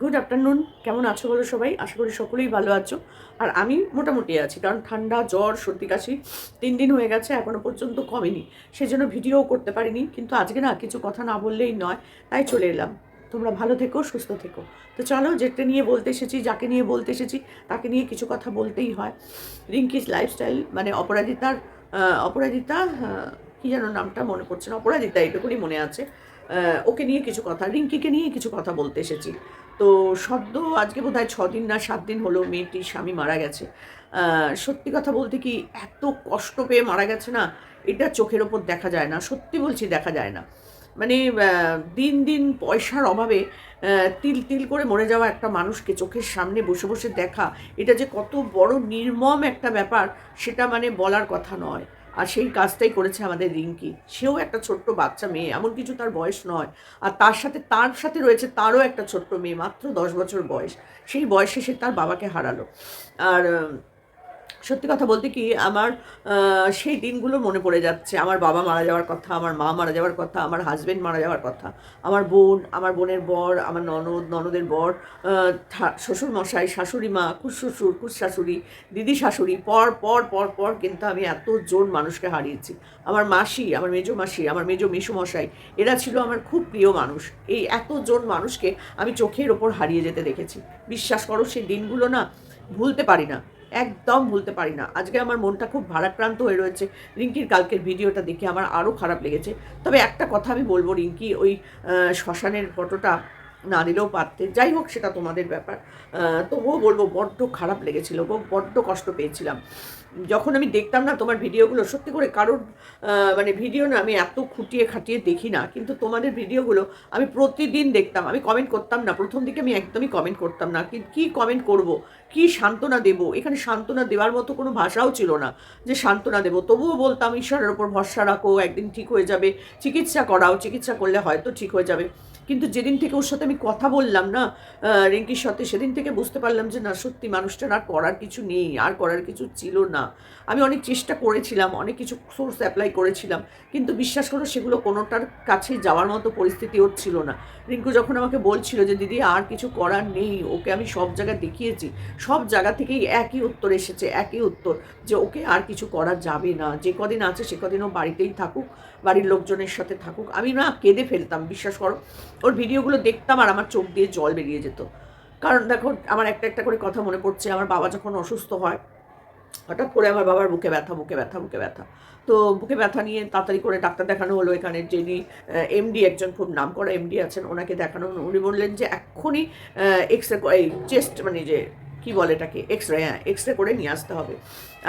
Good afternoon কেমন আছো বলো সবাই? আশা করি সকলেই ভালো আছো। আর আমি মোটামুটি আছি, কারণ ঠান্ডা, জ্বর, সর্দি কাশি তিন দিন হয়ে গেছে এখনও পর্যন্ত কমেনি। সেজন্য ভিডিও করতে পারিনি, কিন্তু আজকে না কিছু কথা না বললেই নয়, তাই চলে এলাম। তোমরা ভালো থেকো, সুস্থ থেকো। তো চলো, যেটা নিয়ে বলতে এসেছি, যাকে নিয়ে বলতে এসেছি, তাকে নিয়ে কিছু কথা বলতেই হয়। রিঙ্কিস লাইফস্টাইল মানে অপরাজিতার অপরাজিতা কি যেন নামটা মনে পড়ছে না, অপরাজিতা এটুকুনি মনে আছে। ওকে নিয়ে কিছু কথা, রিঙ্কিকে নিয়ে কিছু কথা বলতে এসেছি। তো সদ্য আজকে বোধ হয় দিন না সাত দিন হলো মেয়েটির স্বামী মারা গেছে। সত্যি কথা বলতে কি এত কষ্ট পেয়ে মারা গেছে না, এটা চোখের ওপর দেখা যায় না, সত্যি বলছি দেখা যায় না। মানে দিন দিন পয়সার অভাবে তিল তিল করে মরে যাওয়া একটা মানুষকে চোখের সামনে বসে বসে দেখা, এটা যে কত বড় নির্মম একটা ব্যাপার, সেটা মানে বলার কথা নয়। আর সেই কাজটাই করেছে আমাদের রিঙ্কি। সেও একটা ছোট্ট বাচ্চা মেয়ে, এমন কিছু তার বয়স নয়। আর তার সাথে তার সাথে রয়েছে তারও একটা ছোট্ট মেয়ে, মাত্র দশ বছর বয়স। সেই বয়সে সে তার বাবাকে হারালো। আর সত্যি কথা বলতে কি, আমার সেই দিনগুলো মনে পড়ে যাচ্ছে। আমার বাবা মারা যাওয়ার কথা, আমার মা মারা যাওয়ার কথা, আমার হাজব্যান্ড মারা যাওয়ার কথা, আমার বোন, আমার বোনের বর, আমার ননদ, ননদের বর শ্বশুর মশাই শাশুড়ি মা কুশ্বশুর কুশাশুড়ি দিদি শাশুড়ি, পর পর পর পর কিন্তু আমি এতজন মানুষকে হারিয়েছি। আমার মাসি, আমার মেজো মাসি, আমার মেজো মেসু মশাই এরা ছিল আমার খুব প্রিয় মানুষ। এই এতজন মানুষকে আমি চোখের ওপর হারিয়ে যেতে দেখেছি। বিশ্বাস করো, সেই দিনগুলো না ভুলতে পারি না। একদম ভুলতে পারি না। আজকে আমার মনটা খুব ভারাক্রান্ত হয়ে রয়েছে। রিঙ্কির কালকের ভিডিওটা দেখে আমার আরও খারাপ লেগেছে। তবে একটা কথা আমি বলব রিঙ্কি, ওই শ্মশানের ফটোটা না দিলেও পারতে যাই হোক, সেটা তোমাদের ব্যাপার। তবুও বলব, বড্ড খারাপ লেগেছিল বড্ড কষ্ট পেয়েছিলাম। যখন আমি দেখতাম না তোমার ভিডিওগুলো, সত্যি করে কারোর মানে ভিডিও না আমি এত খুঁটিয়ে খাটিয়ে দেখি না, কিন্তু তোমাদের ভিডিওগুলো আমি প্রতিদিন দেখতাম। আমি কমেন্ট করতাম না, প্রথম দিকে আমি একদমই কমেন্ট করতাম না। কী কমেন্ট করব? কি সান্ত্বনা দেব? এখানে সান্ত্বনা দেওয়ার মতো কোনো ভাষাও ছিল না যে সান্ত্বনা দেবো। তবুও বলতাম, ঈশ্বরের ওপর ভরসা রাখো, একদিন ঠিক হয়ে যাবে। চিকিৎসা করাও, চিকিৎসা করলে হয়তো ঠিক হয়ে যাবে। কিন্তু যেদিন থেকে ওর সাথে আমি কথা বললাম না রিঙ্কির সাথে, সেদিন থেকে বুঝতে পারলাম যে, না, সত্যি মানুষটার আর করার কিছু নেই, আর করার কিছু ছিল না। আমি অনেক চেষ্টা করেছিলাম, অনেক কিছু সোর্স অ্যাপ্লাই করেছিলাম, কিন্তু বিশ্বাস করো, সেগুলো কোনোটার কাছে যাওয়ার মতো পরিস্থিতি ওর ছিল না। রিঙ্কু যখন আমাকে বলছিল যে, দিদি, আর কিছু করার নেই, ওকে আমি সব জায়গায় দেখিয়েছি, সব জায়গা থেকেই একই উত্তর এসেছে, একই উত্তর, যে, ওকে আর কিছু করা যাবে না, যে কদিন আছে, সে কদিন ও বাড়িতেই থাকুক, বাড়ির লোকজনের সাথে থাকুক। আমি না কেঁদে ফেলতাম, বিশ্বাস করো। ওর ভিডিওগুলো দেখতাম আর আমার চোখ দিয়ে জল বেরিয়ে যেত। কারণ দেখো, আমার একটা একটা করে কথা মনে পড়ছে, আমার বাবা যখন অসুস্থ হয়, হঠাৎ করে আমার বাবার বুকে ব্যথা বুকে ব্যথা বুকে ব্যথা। তো বুকে ব্যথা নিয়ে তাড়াতাড়ি করে ডাক্তার দেখানো হলো এখানে, যিনি এমডি একজন খুব নাম করা এমডি আছেন, ওনাকে দেখানো উনি বললেন যে এক্ষুনি এক্স রে এই চেস্ট মানে যে কি বলে এটাকে? এক্স রে হ্যাঁ এক্স রে করে নিয়ে আসতে হবে।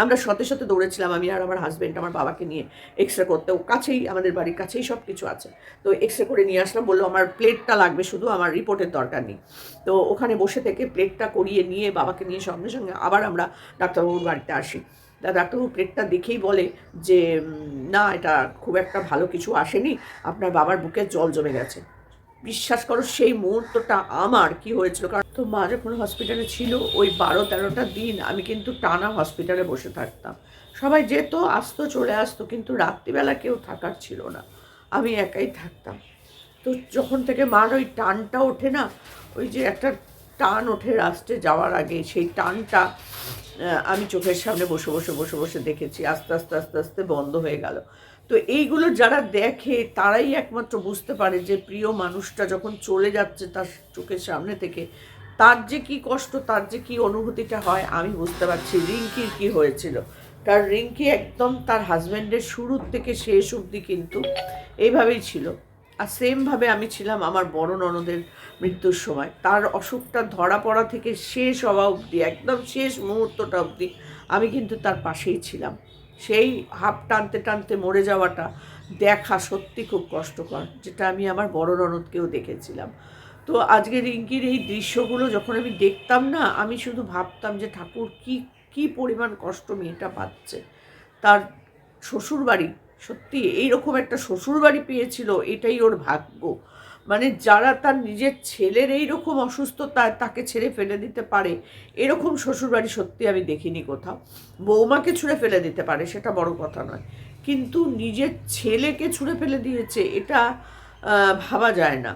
আমরা সতে সতে দৌড়েছিলাম আমি আর আমার হাজব্যান্ড আমার বাবাকে নিয়ে এক্স রে করতে কাছেই, আমাদের বাড়ির কাছেই সব কিছু আছে। তো এক্স রে করে নিয়ে আসলাম, বলল আমার প্লেটটা লাগবে, শুধু আমার রিপোর্টের দরকার নেই। তো ওখানে বসে থেকে প্লেটটা করিয়ে নিয়ে বাবাকে নিয়ে সঙ্গে সঙ্গে আবার আমরা ডাক্তারবাবুর বাড়িতে আসি। তা ডাক্তারবাবু প্লেটটা দেখেই বলে যে না, এটা খুব একটা ভালো কিছু আসেনি, আপনার বাবার বুকে জল জমে গেছে। বিশ্বাস করো, সেই মুহূর্তটা আমার কি হয়েছিল? কারণ তো মা যখন হসপিটালে ছিল, ওই বারো তেরোটা দিন আমি কিন্তু টানা হসপিটালে বসে থাকতাম। সবাই যেত, আসতো, চলে আসতো, কিন্তু রাত্রিবেলা কেউ থাকার ছিল না। আমি একাই থাকতাম। তো যখন থেকে মার ওই টানটা ওঠে না, ওই যে একটা টান ওঠে রাস্টে যাওয়ার আগে, সেই টানটা আমি চোখের সামনে বসে বসে বসে বসে দেখেছি, আস্তে আস্তে আস্তে আস্তে বন্ধ হয়ে গেল। তো এইগুলো যারা দেখে, তারাই একমাত্র বুঝতে পারে যে প্রিয় মানুষটা যখন চলে যাচ্ছে তার চোখের সামনে থেকে তার যে কি কষ্ট, তার যে কি অনুভূতিটা হয়, আমি বুঝতে পারছি রিঙ্কির কি হয়েছিল। কারণ রিঙ্কি একদম তার হাজব্যান্ডের শুরুর থেকে শেষ অবধি কিন্তু এইভাবেই ছিল। আর সেমভাবে আমি ছিলাম আমার বড় ননদের মৃত্যুর সময়। তার অসুখটা ধরা পড়া থেকে শেষ হওয়া অবধি, একদম শেষ মুহূর্তটা অবধি আমি কিন্তু তার পাশেই ছিলাম। সেই হাফ টানতে টানতে মরে যাওয়াটা দেখা সত্যি খুব কষ্টকর, যেটা আমি আমার বড় ননদকেও দেখেছিলাম। তো আজকে রিঙ্কির এই দৃশ্যগুলো যখন আমি দেখতাম না, আমি শুধু ভাবতাম যে ঠাকুর কি কি পরিমাণ কষ্ট মেয়েটা পাচ্ছে। তার শ্বশুরবাড়ি, সত্যি এইরকম একটা শ্বশুরবাড়ি পেয়েছিল, এটাই ওর ভাগ্য। মানে যারা তার নিজের ছেলের এইরকম অসুস্থতা তাকে ছেড়ে ফেলে দিতে পারে, এরকম শ্বশুরবাড়ি সত্যি আমি দেখিনি কোথাও। বৌমাকে ছুঁড়ে ফেলে দিতে পারে, সেটা বড় কথা নয়। কিন্তু নিজের ছেলেকে ছুঁড়ে ফেলে দিয়েছে, এটা ভাবা যায় না।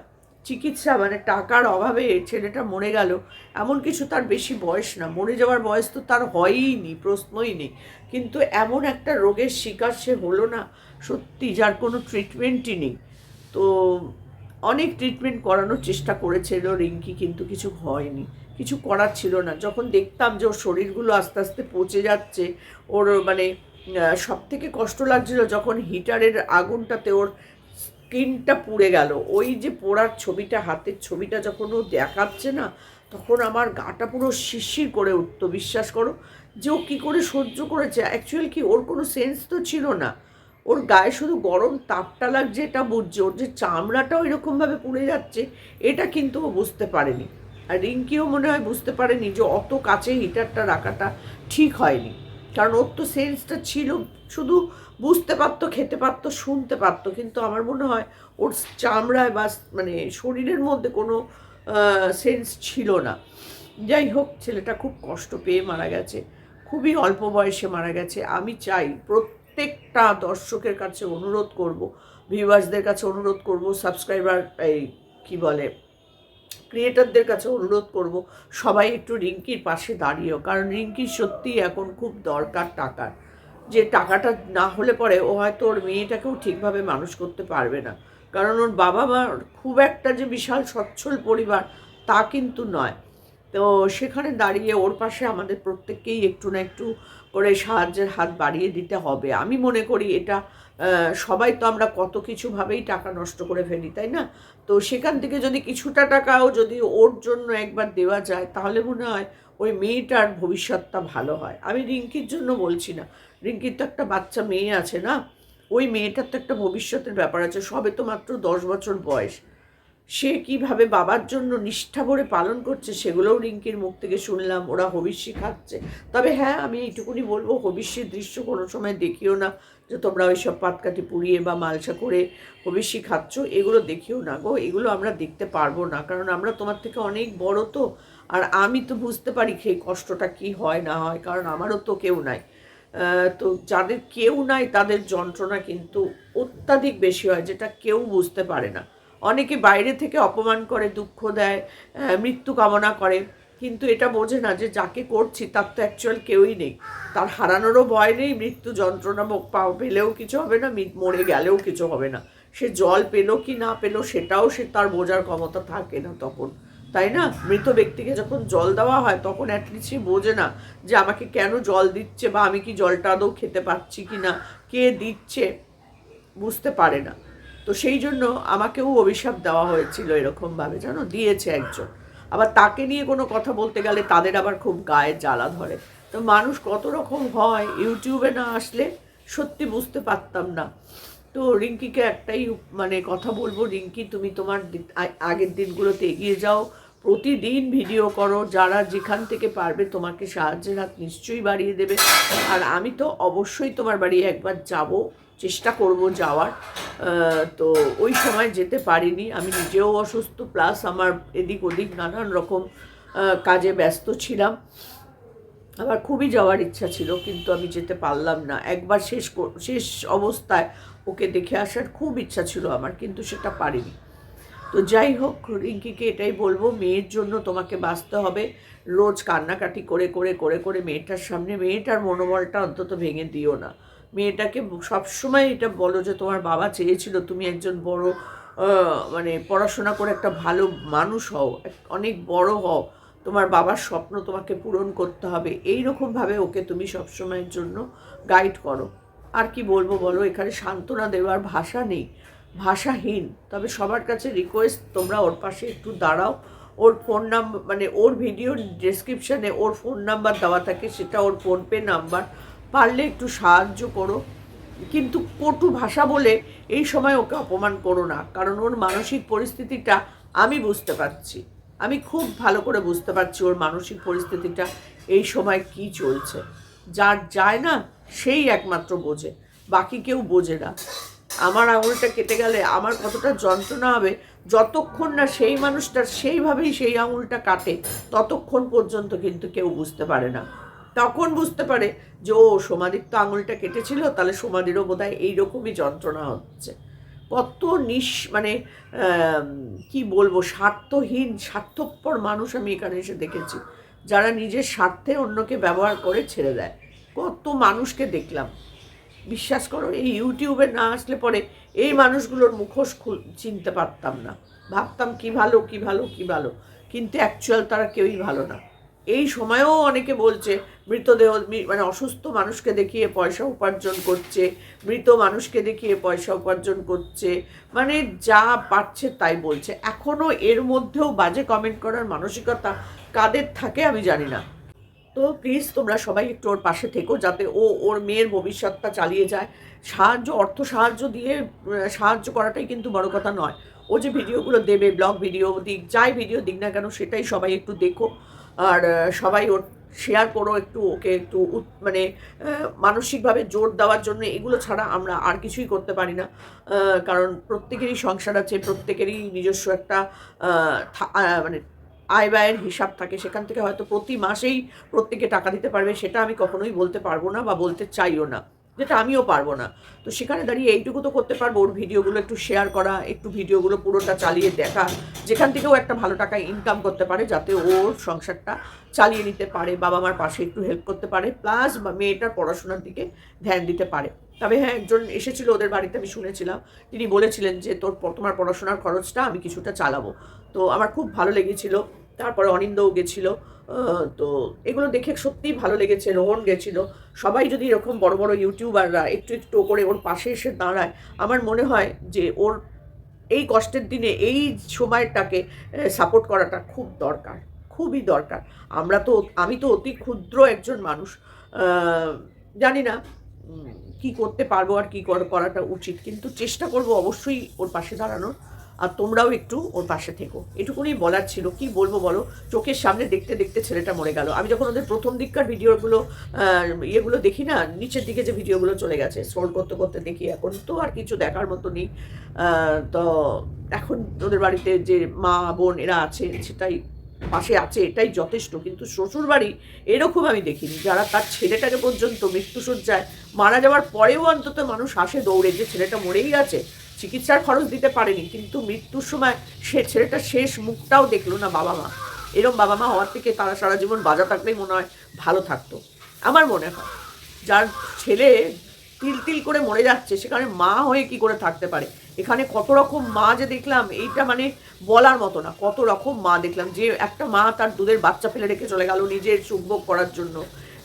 চিকিৎসা মানে টাকার অভাবে ছেলেটা মরে গেল। এমন কিছু তার বেশি বয়স না। মরে যাওয়ার বয়স তো তার হয়ই নি, প্রশ্নই নেই। কিন্তু এমন একটা রোগের শিকার সে হলো না। সত্যি, যার কোনো ট্রিটমেন্টই নেই। তো অনেক ট্রিটমেন্ট করানোর চেষ্টা করেছিল। রিঙ্কি কিন্তু কিছু হয়নি। কিছু করার ছিল না। যখন দেখতাম যে ওর শরীরগুলো আস্তে আস্তে পচে যাচ্ছে, ওর মানে সব থেকে কষ্ট লাগছিল যখন হিটারের আগুনটাতে ওর স্কিনটা পুড়ে গেল। ওই যে পোড়ার ছবিটা, হাতের ছবিটা যখন ও দেখাচ্ছে না, তখন আমার গাটা পুরো শিরশির করে উঠতো, বিশ্বাস করো। যে ও কী করে সহ্য করেছে অ্যাকচুয়ালি কি, ওর কোনো সেন্স তো ছিল না। ওর গায়ে শুধু গরম তাপটা লাগছে, এটা বুঝছে। ওর যে চামড়াটাও এরকমভাবে পুড়ে যাচ্ছে, এটা কিন্তু ও বুঝতে পারেনি। আর রিঙ্কিও মনে হয় বুঝতে পারেনি যে অত কাছে হিটারটা রাখাটা ঠিক হয়নি। কারণ ওর তো সেন্সটা ছিল, শুধু বুঝতে পারতো, খেতে পারতো, শুনতে পারতো, কিন্তু আমার মনে হয় ওর চামড়ায় বা মানে শরীরের মধ্যে কোনো সেন্স ছিল না। যাই হোক, ছেলেটা খুব কষ্ট পেয়ে মারা গেছে, খুবই অল্প বয়সে মারা গেছে। আমি চাই প্রত্যেকটা দর্শকের কাছে অনুরোধ করব ভিউয়ার্সদের কাছে অনুরোধ করব সাবস্ক্রাইবার এই, কী বলে ক্রিয়েটারদের কাছে অনুরোধ করব, সবাই একটু রিঙ্কির পাশে দাঁড়িয়েও, কারণ রিঙ্কি সত্যিই এখন খুব দরকার টাকার। যে টাকাটা না হলে পরে ও হয়তো ওর মেয়েটাকেও ঠিকভাবে মানুষ করতে পারবে না। কারণ ওর বাবা মা খুব একটা যে বিশাল সচ্ছল পরিবার তা কিন্তু নয়। তো সেখানে দাঁড়িয়ে ওর পাশে আমাদের প্রত্যেককেই একটু না একটু করে সাহায্যের হাত বাড়িয়ে দিতে হবে। আমি মনে করি এটা সবাই তো আমরা কত কিছুভাবেই টাকা নষ্ট করে ফেলি, তাই না? তো সেখান থেকে যদি কিছুটা টাকাও যদি ওর জন্য একবার দেওয়া যায়, তাহলে মনে হয় ওই মেয়েটার ভবিষ্যৎটা ভালো হয়। আমি রিঙ্কির জন্য বলছি না। রিঙ্কির তো একটা বাচ্চা মেয়ে আছে না? ওই মেয়েটার তো একটা ভবিষ্যতের ব্যাপার আছে। সবে তো মাত্র দশ বছর বয়স। সে কীভাবে বাবার জন্য নিষ্ঠা ভরে পালন করছে সেগুলোও রিঙ্কির মুখ থেকে শুনলাম, ওরা হবিষ্যি খাচ্ছে তবে হ্যাঁ আমি এইটুকুনি বলব হবিষ্যির দৃশ্য কোনো সময় দেখিও না, যে তোমরা ওই সব পাতকাটি পুড়িয়ে বা মালসা করে হবিষ্যি খাচ্ছ এগুলো দেখিও না গো, এগুলো আমরা দেখতে পারব না, কারণ আমরা তোমার থেকে অনেক বড় তো, আর আমি তো বুঝতে পারি সেই কষ্টটা কি হয়, না হয়, কারণ আমারও তো কেউ নাই। তো যাদের কেউ নাই, তাদের যন্ত্রণা কিন্তু অত্যাধিক বেশি হয়, যেটা কেউ বুঝতে পারে না। অনেকে বাইরে থেকে অপমান করে, দুঃখ দেয় মৃত্যু কামনা করে। কিন্তু এটা বোঝে না যে যাকে করছি তার তো অ্যাকচুয়াল কেউই নেই। তার হারানোরও ভয় নেই, মৃত্যু যন্ত্রণা পাও পেলেও কিছু হবে না মরে গেলেও কিছু হবে না। সে জল পেল কি না পেল সেটাও সে তার বোঝার ক্ষমতা থাকে না তখন। তাই না? মৃত ব্যক্তিকে যখন জল দেওয়া হয় তখন অ্যাটলিস্ট সে বোঝে না যে আমাকে কেন জল দিচ্ছে বা আমি কি জলটা আদৌ খেতে পাচ্ছি কি না, কে দিচ্ছে, বুঝতে পারে না। তো সেই জন্য আমাকেও অভিশাপ দেওয়া হয়েছিল এরকমভাবে, জানো? দিয়েছে একজন। আবার তাকে নিয়ে কোনো কথা বলতে গেলে তাদের আবার খুব গায়ে জ্বালা ধরে। তো মানুষ কত রকম হয়, ইউটিউবে না আসলে সত্যি বুঝতে পারতাম না। তো রিঙ্কিকে একটাই মানে কথা বলব, রিঙ্কি, তুমি তোমার আগের দিনগুলোতে এগিয়ে যাও প্রতিদিন ভিডিও করো, যারা যেখান থেকে পারবে তোমাকে সাহায্যের হাত নিশ্চয়ই বাড়িয়ে দেবে। আর আমি তো অবশ্যই তোমার বাড়ি একবার যাব, চেষ্টা করব যাওয়ার। তো ওই সময় যেতে পারিনি। আমি নিজেও অসুস্থ, প্লাস আমার এদিক ওদিক নানান রকম কাজে ব্যস্ত ছিলাম। আমার খুবই যাওয়ার ইচ্ছা ছিল, কিন্তু আমি যেতে পারলাম না। একবার শেষ শেষ অবস্থায় ওকে দেখে আসার খুব ইচ্ছা ছিল আমার, কিন্তু সেটা পারিনি। তো যাই হোক রিঙ্কিকে এটাই বলব, মেয়ের জন্য তোমাকে বাঁচতে হবে। রোজ কান্নাকাটি করে করে করে করে মেয়েটার সামনে, মেয়েটার মনোবলটা অন্তত ভেঙে দিও না। মেয়েটাকে সবসময় এটা বলো যে, তোমার বাবা চেয়েছিল তুমি একজন বড় মানে পড়াশোনা করে একটা ভালো মানুষ হও অনেক বড় হও। তোমার বাবার স্বপ্ন তোমাকে পূরণ করতে হবে। এই রকমভাবে ওকে তুমি সবসময়ের জন্য গাইড করো। আর কি বলব বলো, এখানে সান্ত্বনা দেওয়ার ভাষা নেই। ভাষাহীন। তবে সবার কাছে রিকোয়েস্ট তোমরা ওর পাশে একটু দাঁড়াও। ওর ফোন নাম্বার মানে ওর ভিডিও ডেসক্রিপশানে ওর ফোন নাম্বার দেওয়া থাকে, সেটা ওর ফোনপে নাম্বার পারলে একটু সাহায্য করো। কিন্তু কটু ভাষা বলে এই সময় ওকে অপমান করো না, কারণ ওর মানসিক পরিস্থিতিটা আমি বুঝতে পারছি। আমি খুব ভালো করে বুঝতে পারছি ওর মানসিক পরিস্থিতিটা, এই সময় কি চলছে। যার যায় না, সেই একমাত্র বোঝে, বাকি কেউ বোঝে না। আমার আঙুলটা কেটে গেলে আমার কতটা যন্ত্রণা হবে, যতক্ষণ না সেই মানুষটার সেইভাবেই সেই আঙুলটা কাটে, ততক্ষণ পর্যন্ত কিন্তু কেউ বুঝতে পারে না। তখন বুঝতে পারে যে, ও সমাধির তো আঙুলটা কেটেছিল, তাহলে সমাধিরও বোধ হয় এইরকমই যন্ত্রণা হচ্ছে। কত নিঃ মানে কি বলব, স্বার্থহীন, স্বার্থপর মানুষ আমি এখানে এসে দেখেছি, যারা নিজের স্বার্থে অন্যকে ব্যবহার করে ছেড়ে দেয়। কত মানুষকে দেখলাম। বিশ্বাস করো, এই ইউটিউবে না আসলে পরে এই মানুষগুলোর মুখোশ খুল- চিনতে পারতাম না। ভাবতাম কি ভালো কি ভালো কি ভালো। কিন্তু অ্যাকচুয়াল তারা কেউই ভালো না। এই সময়েও অনেকে বলছে, মৃতদেহ মানে অসুস্থ মানুষকে দেখিয়ে পয়সা উপার্জন করছে, মৃত মানুষকে দেখিয়ে পয়সা উপার্জন করছে। মানে যা পাচ্ছে তাই বলছে। এখনও এর মধ্যেও বাজে কমেন্ট করার মানসিকতা কাদের থাকে আমি জানি না। তো প্লিজ তোমরা সবাই একটু ওর পাশে থেকো যাতে ও ওর মেয়ের ভবিষ্যৎটা চালিয়ে যায়। সাহায্য, অর্থ সাহায্য দিয়ে সাহায্য করাটাই কিন্তু বড় কথা নয়। ও যে ভিডিওগুলো দেবে ব্লগ ভিডিও দিক, যাই ভিডিও দিক না কেন, সেটাই সবাই একটু দেখো। আর সবাই ওর শেয়ার করো একটু, ওকে একটু মানে মানসিকভাবে জোর দেওয়ার জন্য এগুলো ছাড়া আমরা আর কিছুই করতে পারি না। কারণ প্রত্যেকেরই সংসার আছে, প্রত্যেকেরই নিজস্ব একটা মানে আয় ব্যয়ের হিসাব থাকে, সেখান থেকে হয়তো প্রতি মাসেই প্রত্যেকে টাকা দিতে পারবে, সেটা আমি কখনোই বলতে পারব না বা বলতে চাইও না। যেটা আমিও পারব না। তো সেখানে দাঁড়িয়ে এইটুকু তো করতে পারব। ওর ভিডিওগুলো একটু শেয়ার করা, একটু ভিডিওগুলো পুরোটা চালিয়ে দেখা। যেখান থেকেও একটা ভালো টাকা ইনকাম করতে পারে, যাতে ওর সংসারটা চালিয়ে নিতে পারে বাবা মার পাশে একটু হেল্প করতে পারে প্লাস বা মেয়েটার পড়াশোনার দিকে ধ্যান দিতে পারে। তবে হ্যাঁ একজন এসেছিল ওদের বাড়িতে, আমি শুনেছিলাম। তিনি বলেছিলেন যে, তোর তোমার পড়াশোনার খরচটা আমি কিছুটা চালাবো। তো আমার খুব ভালো লেগেছিল। তারপরে অনিন্দও গেছিল তো এগুলো দেখে সত্যিই ভালো লেগেছে, রোহন গেছিল। সবাই যদি এরকম বড় বড় ইউটিউবাররা একটু একটু করে ওর পাশে এসে দাঁড়ায়, আমার মনে হয় যে ওর এই কষ্টের দিনে এই সময়টাকে সাপোর্ট করাটা খুব দরকার, খুবই দরকার। আমরা তো, আমি তো অতি ক্ষুদ্র একজন মানুষ জানি না কি করতে পারব আর কি কর- করাটা উচিত, কিন্তু চেষ্টা করব অবশ্যই ওর পাশে দাঁড়ানোর। আর তোমরাও একটু ওর পাশে থেকো। এটুকুনি বলার ছিল। কি বলব বলো? চোখের সামনে দেখতে দেখতে ছেলেটা মরে গেল। আমি যখন ওদের প্রথম দিককার ভিডিওগুলো ইয়েগুলো দেখি না, নিচের দিকে যে ভিডিওগুলো চলে গেছে স্ক্রল করতে করতে দেখি এখন, তো আর কিছু দেখার মতো নেই। তো এখন ওদের বাড়িতে যে মা, বোন এরা আছে, সেটাই পাশে আছে, এটাই যথেষ্ট। কিন্তু শ্বশুরবাড়ি এরকম আমি দেখিনি। যারা তার ছেলেটাকে পর্যন্ত মৃত্যুসজ্জায় মারা যাওয়ার পরেও অন্তত মানুষ আসে দৌড়ে যে ছেলেটা মরেই গেছে চিকিৎসার খরচ দিতে পারেনি, কিন্তু মৃত্যুর সময় সে ছেলেটার শেষ মুখটাও দেখল না বাবা মা। এরম বাবা মা হওয়ার থেকে তারা সারা জীবন বাজা থাকলেই মনে হয় ভালো থাকতো। আমার মনে হয়, যার ছেলে তিল তিল করে মরে যাচ্ছে, সেখানে মা হয়ে কি করে থাকতে পারে? এখানে কত রকম মা যে দেখলাম, এইটা মানে বলার মতো না, কত রকম মা দেখলাম। যে একটা মা তার দুধের বাচ্চা ফেলে রেখে চলে গেল নিজের সুখভোগ করার জন্য।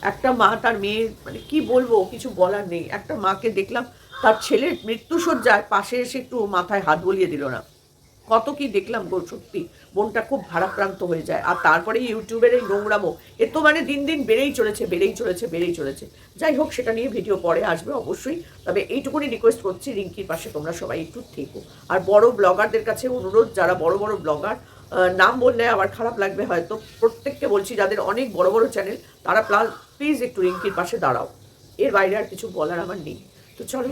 একটা মা তার মেয়ে মানে কি বলব, কিছু বলার নেই। একটা মাকে দেখলাম তার ছেলের মৃত্যুসজ্জায় পাশে এসে একটু মাথায় হাত বলিয়ে দিল না। কত কি দেখলাম গো সত্যি, মনটা খুব ভারাক্রান্ত হয়ে যায়। আর তারপরে ইউটিউবের এই নোংরামো, এ তো মানে দিন দিন বেড়েই চলেছে বেড়েই চলেছে বেড়েই চলেছে। যাই হোক, সেটা নিয়ে ভিডিও পরে আসবে অবশ্যই। তবে এইটুকুনি রিকোয়েস্ট করছি, রিঙ্কির পাশে তোমরা সবাই একটু থেকো। আর বড় ব্লগারদের কাছে অনুরোধ, যারা বড় বড় ব্লগার নাম বললে আবার খারাপ লাগবে হয়তো। প্রত্যেককে বলছি, যাদের অনেক বড় বড় চ্যানেল তারা প্লাস প্লিজ একটু রিঙ্কির পাশে দাঁড়াও। এর বাইরে আর কিছু বলার আমার নেই। তো চলো।